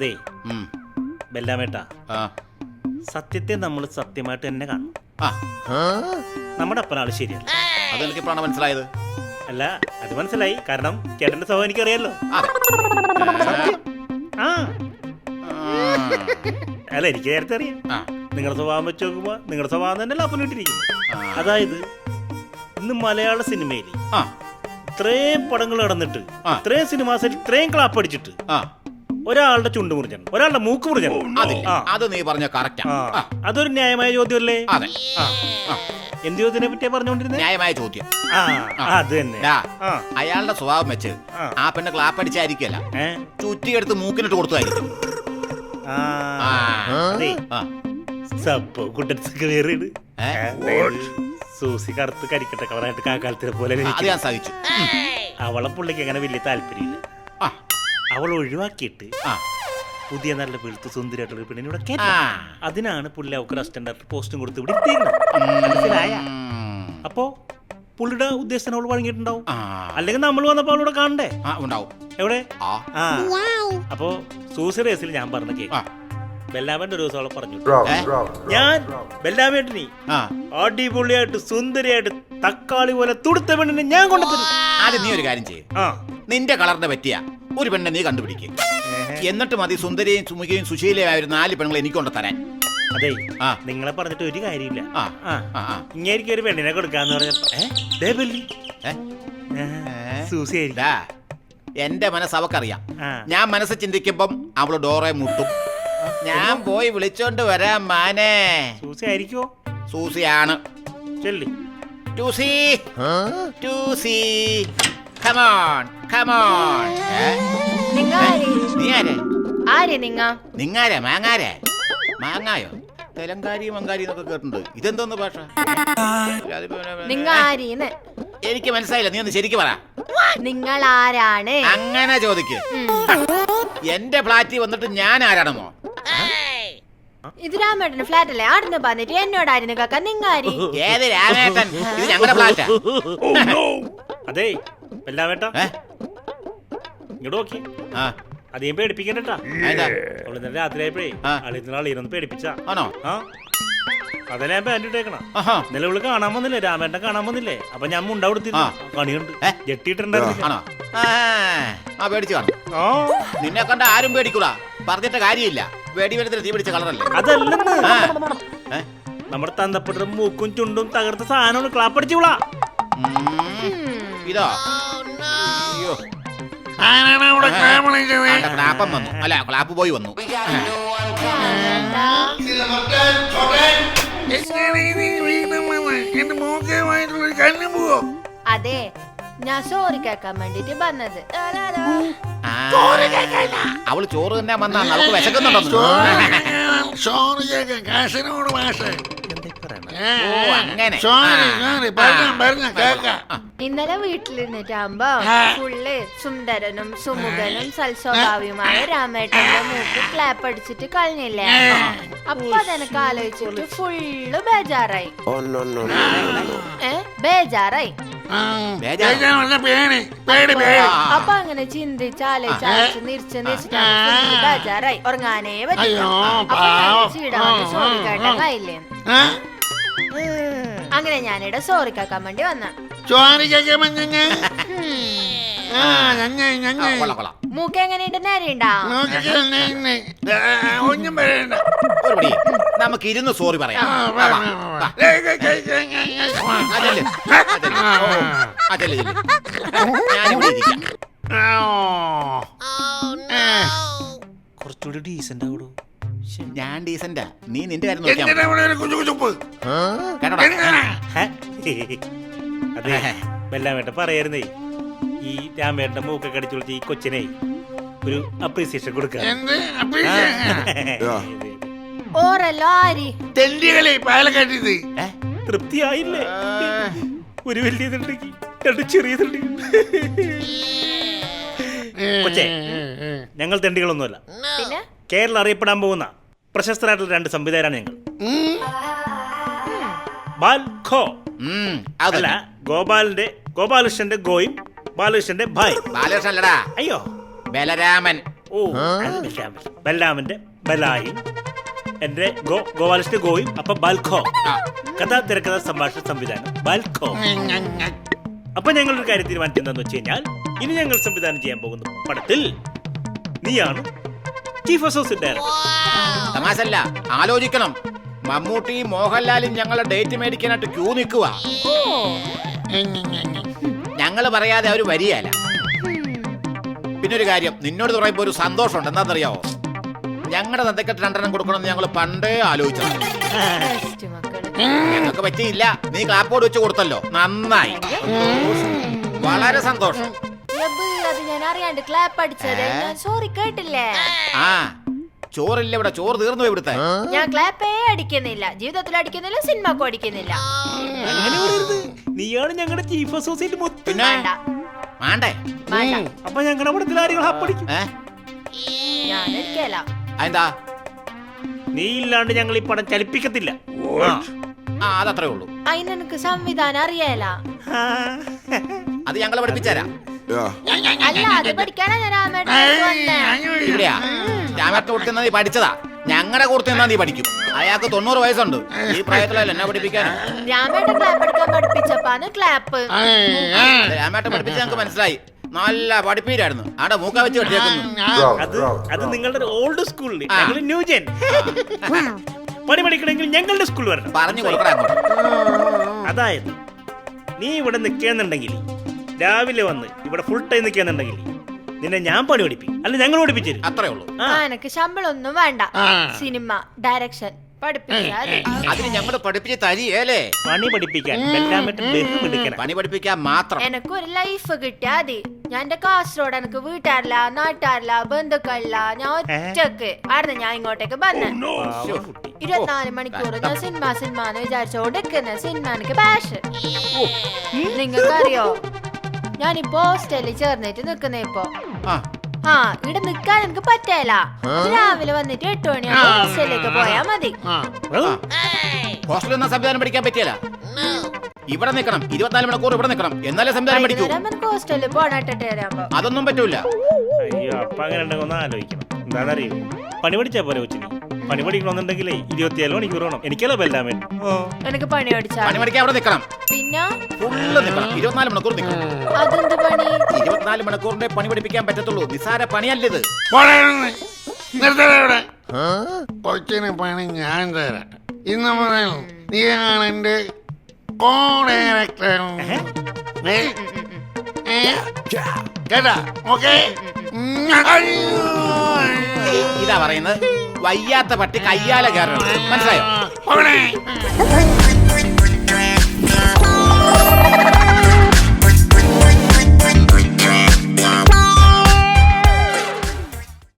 അതെ. ബെല്ലാമേട്ട. സത്യത്തെ നമ്മൾ സത്യമായിട്ട് തന്നെ കാണും. നമ്മുടെ അപ്പനാൾ ശരിയല്ല. അതെനിക്ക് ഇപ്പോഴാണ് മനസ്സിലായത്. അല്ല അത് മനസ്സിലായി. കാരണം ചേട്ടന്റെ സ്വഭാവം എനിക്കറിയാലോ. ആ. അല്ല എനിക്ക് നേരത്തെ അറിയാം. നിങ്ങളുടെ സ്വഭാവം വെച്ച് നോക്കുമ്പോ നിങ്ങളുടെ സ്വഭാവം തന്നെ അല്ല അപ്പനിട്ടിരിക്കും അതായത് ഇന്ന് മലയാള സിനിമയിൽ. ഇത്രയും പടങ്ങൾ നടന്നിട്ട്. ഇത്രയും സിനിമാസിൽ ഇത്രയും ക്ലാപ്പ് അടിച്ചിട്ട് ആ. ഒരാളുടെ ചുണ്ട് മുറിഞ്ഞു ഒരാളുടെ മൂക്ക് മുറിഞ്ഞു അതില്ലേ ആ. അത് നീ പറഞ്ഞ കറക്റ്റാ ആ. അതൊരു ന്യായമായ ചോദ്യമല്ലേ അതെ ആ. ആ. എന്ത് ചോദ്യത്തിനെ പറ്റിയാ പറഞ്ഞോണ്ടിരുന്നേ ന്യായമായ ചോദ്യം ആ. അത് തന്നെ ഡാ, ആ അയാളുടെ സ്വഭാവം വെച്ച് ആ. ആ പെണ്ണ് ക്ലാപ്പടിച്ചായിരിക്കല്ല ഏ? ചുറ്റിയെടുത്ത് മൂക്കിനിട്ട് കൊടുത്തായിരിക്കും ആ. ആ. അതെ ആ. സപ്പോ കുട്ടൻസൊക്കെ വേറെ ഇട്. ഏ? അതായത് സൂസി കറുത്ത് കരിക്കട്ട കളറായിട്ട് കാക്കാലത്തിനെ പോലെ അത് ഇരിക്കും. ഞാൻ സഹിച്ചു അവളെ പുള്ളിക്ക് അങ്ങനെ വലിയ താല്പര്യമില്ല ആ. അവൾ ഒഴിവാക്കിയിട്ട് ആ. പുതിയ നല്ല വെളുത്ത് സുന്ദരിയായിട്ടുള്ള പെണ്ണിനെ ഇവിടെ. അതിനാണ് പുള്ളി അവർക്ക് അസിസ്റ്റന്റ് പോസ്റ്റും കൊടുത്ത് ഇവിടെ മനസ്സിലായ? അപ്പോ പുള്ളിയുടെ ഉദ്ദേശത്തിന് അവൾ വഴങ്ങിയിട്ടുണ്ടാവും. അല്ലെങ്കിൽ നമ്മൾ വന്നപ്പോ അവളോട് കാണണ്ടേ? ഉണ്ടാവും. എവിടെ? അപ്പോ സൂസി റേസിൽ ഞാൻ പറഞ്ഞ കേ ആ. ബെല്ലാമന്റെ ഒരു ദിവസം അവളെ പറഞ്ഞു? ഞാൻ ബെല്ലാമേട്ടിനി ആ. അടിപൊളിയായിട്ട് സുന്ദരിയായിട്ട് തക്കാളി പോലെ തുടുത്ത പെണ്ണിനെ ഞാൻ കൊണ്ടുത്തരും ആദ്യം നീ ഒരു കാര്യം ചെയ്യും. നിന്റെ കളറിന്റെ പറ്റിയ ഒരു പെണ്ണെ നീ കണ്ടുപിടിക്കും. എന്നിട്ട് മതി സുന്ദരിയും സുമുഖയും സുശീലയായ ഒരു നാല് പെണ്ണുങ്ങൾ എനിക്ക് കൊണ്ട് തരാൻ. അതെ ആ. നിങ്ങളെ പറഞ്ഞിട്ട് ഒരു കാര്യമില്ല. ആ. ഒരു പെണ്ണിനെ കൊടുക്കാന്ന് പറഞ്ഞപ്പോ എന്റെ മനസ്സ് അവക്കറിയാം. ഞാൻ മനസ്സ് ചിന്തിക്കുമ്പം അവൾ ഡോറെ മുട്ടും. ഞാൻ പോയി വിളിച്ചോണ്ട് വരാം മാനേ. സൂസി ആയിരിക്കോ സൂസിയാണ്. ചെല്ലി. ടൂസി. ടൂസി. കമോൺ കമോൺ നിങ്ങ ആര്? നീ ആരെ ആര് നിങ്ങ? നിങ്ങാരെ? മാങ്ങാരെ? മാങ്ങായോ? തെലങ്കാരി മങ്കാരി എന്നൊക്കെ കേട്ടിട്ടുണ്ട്. ഇതെന്തോന്ന് ഭാഷ? നിങ്ങ ആരീന്ന് എനിക്ക് മനസ്സിലായില്ല. നീ ഒന്ന് ശരിക്കും പറ. നിങ്ങൾ ആരാണ് അങ്ങനെ ചോദിക്ക്. എന്റെ ഫ്ലാറ്റിൽ വന്നിട്ട് ഞാൻ ആരാണെന്നോ ഇത് രാമേട്ടൻ ഫ്ലാറ്റ് അല്ലേ ആടുന്ന് പറഞ്ഞിട്ട് എന്നോടായിരുന്നു കാക്ക നിങ്ങാരി? ഏത് രാമേട്ടൻ? ഇത് ഞങ്ങളുടെ ഫ്ലാറ്റാ. അതെ ബെല്ലാമേട്ട ഏ? ഇങ്ങോട്ട് നോക്കി. ആ, അധികം പേടിപ്പിക്കണ്ടട്ടാ എന്താ? അവൾ ഇന്നലെ രാത്രിയായപ്പോഴേ ആ. അളിയുന്ന അളിയൊന്ന് പേടിപ്പിച്ച. ആണോ? ആ. അതല്ലേ ഞാൻ പാന്റ് ഇട്ടേക്കണം. ആഹാ. ഇന്നലെ ഇവൾ കാണാൻ വന്നില്ലേ? രാമേട്ടൻ കാണാൻ വന്നില്ലേ? അപ്പൊ ഞാൻ മുണ്ട കൊടുത്തിരുന്നു. കണിയുണ്ട് ഏ? ജെട്ടിട്ടുണ്ടായിരുന്നില്ല ആണോ? ആ, ആ പേടിച്ചു കാണും. ആ. നിന്നെ കണ്ട ആരും പേടിക്കൂടാ. പറഞ്ഞിട്ട് കാര്യമില്ല. വെടി വെടുത്തിൽ തീ പിടിച്ച കളറല്ലേ? അതല്ലെന്ന്. ആ. ഏ? നമ്മുടെ തന്തപ്പെട്ട മൂക്കും ചുണ്ടും തകർത്ത സാധനമാണ് ക്ലാപ്പടിച്ചു വിളാ. ഉം. ഇതോ. അയ്യോ. ആരാണ് അവിടെ ക്ലാമണിച്ചത് ആണ്ടെ, ക്ലാപ്പം വന്നു. അല്ല ക്ലാപ്പ് പോയി വന്നു. എങ്ങനെ നീ വീണ്ടും വന്ന് എന്റെ മോശമായിട്ടുള്ള കണ്ണു പോവോ? അതെ ഞാൻ സോറി കേൾക്കാൻ വേണ്ടിട്ട് വന്നത്. ആ, അവൾ ചോറ് തന്നെ വന്നാ നമുക്ക് വിശക്കുന്നുണ്ടോ സോറി കേൾക്കാം കാശിനോട് ഭാഷ ഓ, അങ്ങനെ. സോറി ആ. സോറി പറഞ്ഞ പറഞ്ഞ കേക്കാം ഇന്നലെ വീട്ടിലിരുന്നിട്ടാകുമ്പോ നിന്നിട്ടാകുമ്പോ ഫുള്ള് സുന്ദരനും സുമുഖനും സൽസ്വഭാവിയുമായ രാമേട്ടന്റെ മൂക്ക് ക്ലാപ്പ് അടിച്ചിട്ട് കളഞ്ഞില്ലേ? അപ്പൊ അതെനക്ക് ആലോചിച്ചിട്ട് ഫുള്ള് ബേജാറായി. ഏ? ബേജാറായി. അപ്പൊ അങ്ങനെ ചിന്തിച്ച് ആലോചിച്ച് ആലോചിച്ച് നിരിച്ച് ബേജാറായി. ഉറങ്ങാനേ പറ്റില്ല അപ്പൊ ആ? അങ്ങനെ ഞാനിവിടെ സോറി കാക്കാൻ വേണ്ടി വന്ന. സോറി മൂക്ക് എങ്ങനെയുണ്ട്? നേരെയുണ്ടാ നോക്കിക്കേ ഒന്നും പറയണ്ട. ഒരു പിടി. നമുക്ക് ഇരുന്ന് സോറി പറയാം. ആ, വാ, വാ, വാ, വാ, വാ. വാ. ഏയ്, ഏയ്, ഏയ്, ഏയ്, ഏയ്, ഏയ്, വാ. ആ, ചെല്ല്. ആ, ചെല്ല്. ഓ, ആ, ചെല്ല്, ചെല്ല്. ഞാനിവിടെ ഇരിക്കാം. കുറച്ചുകൂടി ഡീസന്റ് ആവടൂ ഞാൻ ഡീസന്റാ നീ നിന്റെ കാര്യം നോക്കിയാ കേട്ടോടാ? അതെ ബെല്ലാമേട്ടൻ പറയായിരുന്നേ ഈ രാമേട്ടന്റെ മൂക്കൊക്കെ അടിച്ചു വിളിച്ച് ഈ കൊച്ചിനെ ഒരു അപ്രീസിയേഷൻ തെണ്ടികളെ പാലക്കാട്ടിത് ഏ? തൃപ്തിയായില്ലേ? ഒരു വലിയ രണ്ട് ചെറിയ കൊച്ചേ ഞങ്ങൾ തെണ്ടികളൊന്നുമല്ല. പിന്നെ? കേരളം അറിയപ്പെടാൻ പോകുന്ന പ്രശസ്തരായിട്ടുള്ള രണ്ട് സംവിധായകരാണ് ഞങ്ങൾ. ബാൽ ഖോ. ഉം, അത് അല്ല തന്നെ. ഗോപാലിന്റെ ഗോപാലകൃഷ്ണന്റെ ഗോയും ബാലകൃഷ്ണന്റെ ഭായ്. ബാലകൃഷ്ണൻ അല്ലടാ അയ്യോ. ബലരാമൻ. ഓ ബലരാമന്റെ ബലായും. എന്റെ ഗോ ഗോപാലകൃഷ്ണന്റെ ഗോയും അപ്പൊ ബാൽഖോ കഥ തിരക്കഥ സംഭാഷണ സംവിധാനം ബാൽഖോ അപ്പൊ ഞങ്ങളൊരു കാര്യം തീരുമാനിച്ചെന്താന്ന് വെച്ച് കഴിഞ്ഞാൽ ഇനി ഞങ്ങൾ സംവിധാനം ചെയ്യാൻ പോകുന്ന പടത്തിൽ നീയാണ് ചീഫ് ഡയറക്ടർ തമാശല്ല ആലോചിക്കണം. മമ്മൂട്ടി മോഹൻലാലും ഞങ്ങളെ ഡേറ്റ് മേടിക്കാനായിട്ട് ക്യൂ നിൽക്കുക ഞങ്ങൾ പറയാതെ അവർ വരികയല്ല. പിന്നെ ഒരു കാര്യം നിന്നോട് പറയുമ്പോ ഒരു സന്തോഷമുണ്ട്. എന്താണെന്നറിയാവോ? ഞങ്ങളുടെ തന്തക്കെട്ട് രണ്ടെണ്ണം കൊടുക്കണമെന്ന് ഞങ്ങൾ പണ്ടേ ആലോചിച്ചു ഞങ്ങൾക്ക് പറ്റിയില്ല. നീ ക്ലാപ്പോട് വെച്ച് കൊടുത്തല്ലോ. നന്നായി. വളരെ സന്തോഷം. എബ്, അത് ഞാൻ അറിയാണ്ട് ക്ലാപ്പ് അടിച്ചത്. ഞാൻ സോറി കേട്ടില്ലേ? ആ. ചോറില്ല ഇവിടെ ചോറ് തീർന്നു പോയി ഇവിടുത്തെ. ഞാൻ ക്ലാപ്പേ അടിക്കുന്നില്ല. ജീവിതത്തിൽ അടിക്കുന്നില്ല സിനിമക്കും അടിക്കുന്നില്ല. അങ്ങനെ പറയരുത്. നീയാണ് ഞങ്ങളുടെ ചീഫ് അസോസിയേറ്റ് മൊത്തം. പിന്നെ? വേണ്ട. വേണ്ടേ. വേണ്ട അപ്പൊ ഞങ്ങളുടെ പടത്തിൽ ആരെങ്കിലും അപ്പടിക്കും ഏ? ഞാൻ എടുക്കല അതെന്താ? നീ ഇല്ലാണ്ട് ഞങ്ങൾ ഈ പടം ചലിപ്പിക്കത്തില്ല. ആ. ആ അതത്രേ ഉള്ളൂ. അതിനെനിക്ക് സംവിധാനം അറിയാല? ആ. അത് ഞങ്ങൾ പഠിപ്പിച്ചുതരാം. അല്ല അത് പഠിക്കാനാ ഞാൻ രാമേട്ടൻ ഇവിടെയാ? രാമേട്ടൻ കൊടുക്കുന്ന നീ പഠിച്ചതാ. ഞങ്ങളുടെ കൂർത്തി നിന്നാ നീ പഠിക്കും. അയാൾക്ക് തൊണ്ണൂറ് വയസ്സുണ്ട്. ഈ പ്രായത്തിലല്ല എന്നെ പഠിപ്പിക്കാൻ രാമേട്ടൻ ക്ലാപ്പ് എടുക്കാൻ പഠിപ്പിച്ചപ്പാണ് ക്ലാപ്പ് രാമേട്ടൻ പഠിപ്പിച്ച ഞങ്ങൾക്ക് മനസ്സിലായി. നല്ല പഠിപ്പീരായിരുന്നു. ആടെ മൂക്ക വെച്ച് അത് അത് നിങ്ങളുടെ ഓൾഡ് സ്കൂളിൽ. ഞങ്ങൾ ന്യൂ ജെൻ പണി പഠിക്കണമെങ്കിൽ ഞങ്ങളുടെ സ്കൂളിൽ വരണം. പറഞ്ഞു കൊടുക്കണം അതായത് നീ ഇവിടെ നിൽക്കുന്നുണ്ടെങ്കിൽ രാവിലെ വന്ന് ഇവിടെ ഫുൾ ടൈം നിൽക്കാന്നുണ്ടെങ്കിൽ നിന്നെ ഞാൻ പണി പഠിപ്പിക്കും. അല്ല ഞങ്ങൾ പഠിപ്പിച്ചു തരും. അത്രേ ഉള്ളൂ. ആ. എനിക്ക് ശമ്പളം ഒന്നും വേണ്ട. സിനിമ ഡയറക്ഷൻ പഠിപ്പിച്ചാൽ മതി. അതിന് ഞങ്ങൾ പഠിപ്പിച്ച് തരിയേലേ പണി പഠിപ്പിക്കാൻ ബെല്ലാമറ്റ് ബഹുമെടുക്കണം പണി പഠിപ്പിക്കാൻ മാത്രം. എനക്ക് ഒരു ലൈഫ് കിട്ടിയാ മതി. ഞാൻ എന്റെ കാസർഗോഡ് എനിക്ക് വീട്ടാറില്ല നാട്ടാറില്ല ബന്ധുക്കളില്ല. ഞാൻ ഒറ്റയ്ക്ക്. ആയിരുന്നു ഞാൻ ഇങ്ങോട്ടേക്ക് വന്നെ. ഇരുപത്തിനാല് മണിക്കൂർ ഞാൻ സിനിമ സിനിമ എന്ന് വിചാരിച്ചോണ്ടിരിക്കുന്ന സിനിമ എനിക്ക് പാഷൻ നിങ്ങൾക്കറിയോ? ഞാൻ ഇപ്പൊ ഹോസ്റ്റലിൽ ചേർന്നിട്ട് നിൽക്കുന്നേ ഇപ്പൊ. ആ. ആ ഇവിടെ നിക്കാൻ എനിക്ക് പറ്റേല. രാവിലെ വന്നിട്ട് എട്ട് മണിയാകുമ്പോ ഹോസ്റ്റലിലേക്ക് പോയാ മതി. ഹോസ്റ്റലിൽ നിന്ന് സംവിധാനം പഠിക്കാൻ പറ്റിയല്ല. ഇവിടെ നിൽക്കണം. ഇരുപത്തിനാല് മണിക്കൂർ ഇവിടെ നിൽക്കണം. എന്നാലേ സംവിധാനം പഠിക്കൂ. വൈകുന്നേരം എനിക്ക് ഹോസ്റ്റലിൽ പോണട്ടെ വരാമ്പോ അതൊന്നും പറ്റൂല. അയ്യോ അപ്പൊ അങ്ങനെ ഉണ്ടെങ്കിൽ ഒന്ന് ആലോചിക്കണം. എന്താണെന്നറിയോ പണി പഠിച്ചാ പോലെ കൊച്ചിന്? പണി പഠിക്കണമെന്നുണ്ടെങ്കിലേ ഇരുപത്തിയേഴ് മണിക്കൂർ വേണം. എനിക്കല്ലോ ബെല്ലാമറ്റ് എനിക്ക് പണി പഠിച്ചാ. പണി പഠിക്കാൻ അവിടെ നിൽക്കണം പിന്നെ? ഫുള്ള് നിൽക്കണം ഇരുപത്തിനാല് മണിക്കൂർ നിൽക്കണം അതെന്ത് പണി? ഇരുപത്തിനാല് മണിക്കൂറിന്റെ പണി പഠിപ്പിക്കാൻ പറ്റത്തുള്ളൂ. നിസാര പണിയല്ലിത് കൊച്ചിന് പണി ഞാൻ തരാം. ഇന്ന് മുതൽ നീയാണ് എന്റെ കോ ഡയറക്ടർ കേട്ടാ? ഓക്കെ? ഇതാ പറയുന്നത്. വയ്യാത്ത പട്ടി കയ്യാലെ കയറണം മനസ്സിലായോ?